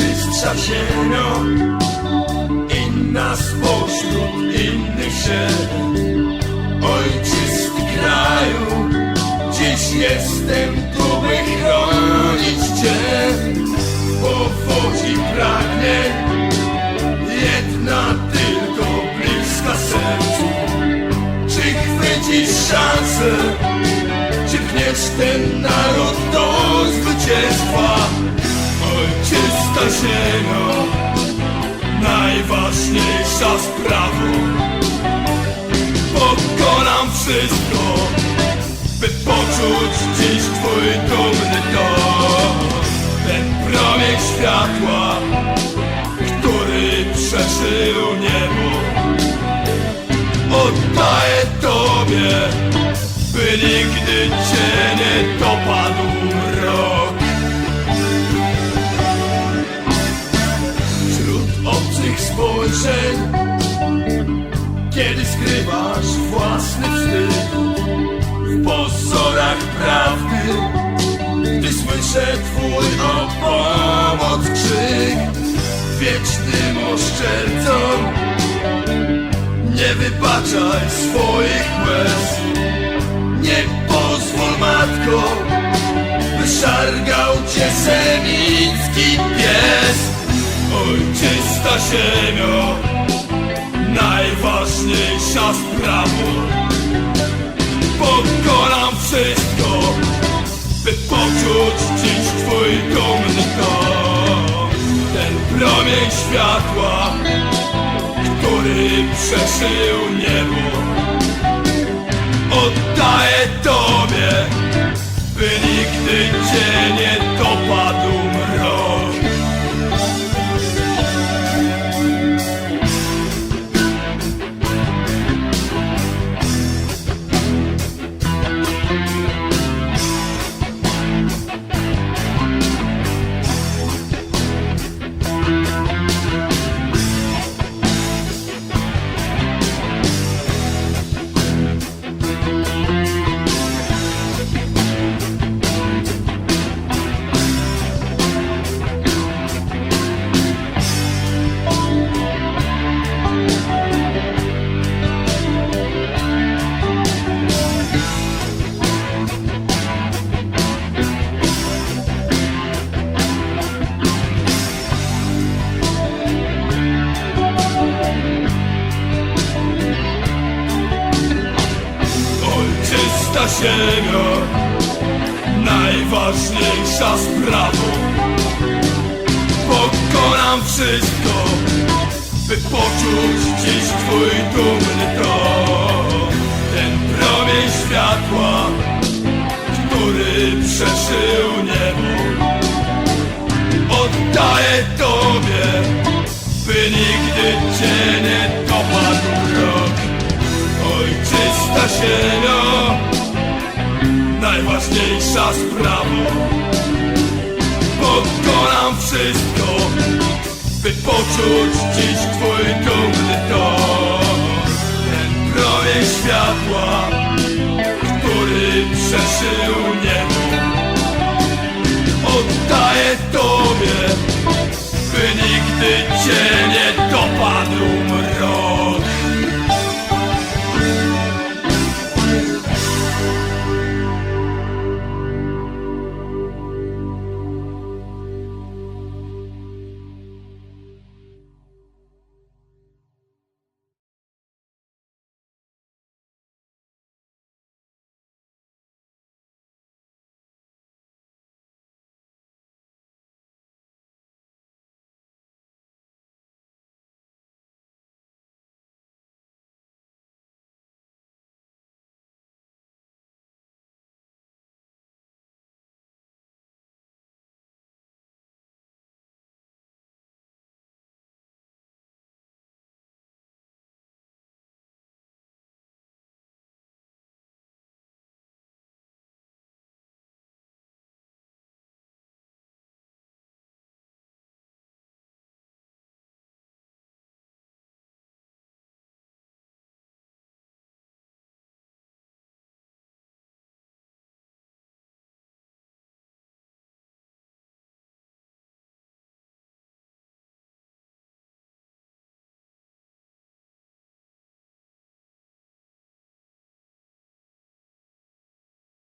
nasza ziemia Inna spośród innych ziem Ojczysty kraju Dziś jestem tu, by chronić Cię. Powodzi pragnie Jedna tylko bliska sercu. Czy chwycisz szansę Czy pchniesz ten naród do zwycięstwa Ziemia Najważniejsza sprawa. Pokonam wszystko By poczuć dziś twój dumny dom. Ten promień światła Który przeszył niebo. Oddaję tobie By nigdy cię nie dopadł obcych spojrzeń. Kiedy skrywasz własny wstyd W pozorach prawdy Gdy słyszę twój o pomoc krzyk Wiecznym oszczercom Nie wybaczaj swoich łez. Nie pozwól matko By szargał cię semicki pies Ojczysta ziemio Najważniejsza sprawa. Pokonam wszystko By poczuć dziś twój dumny Ten promień światła Który przeszył niebo Oddaję tobie By nigdy cię nie dopadł Ziemia Najważniejsza sprawa. Pokonam wszystko By poczuć dziś twój dumny dom Ten promień światła Który przeszył niebo Oddaję tobie By nigdy cię nie dopadł rok Ojczysta ziemia Najważniejsza sprawa Pokonam wszystko By poczuć dziś twój dumny dom Ten promień światła Który przeszył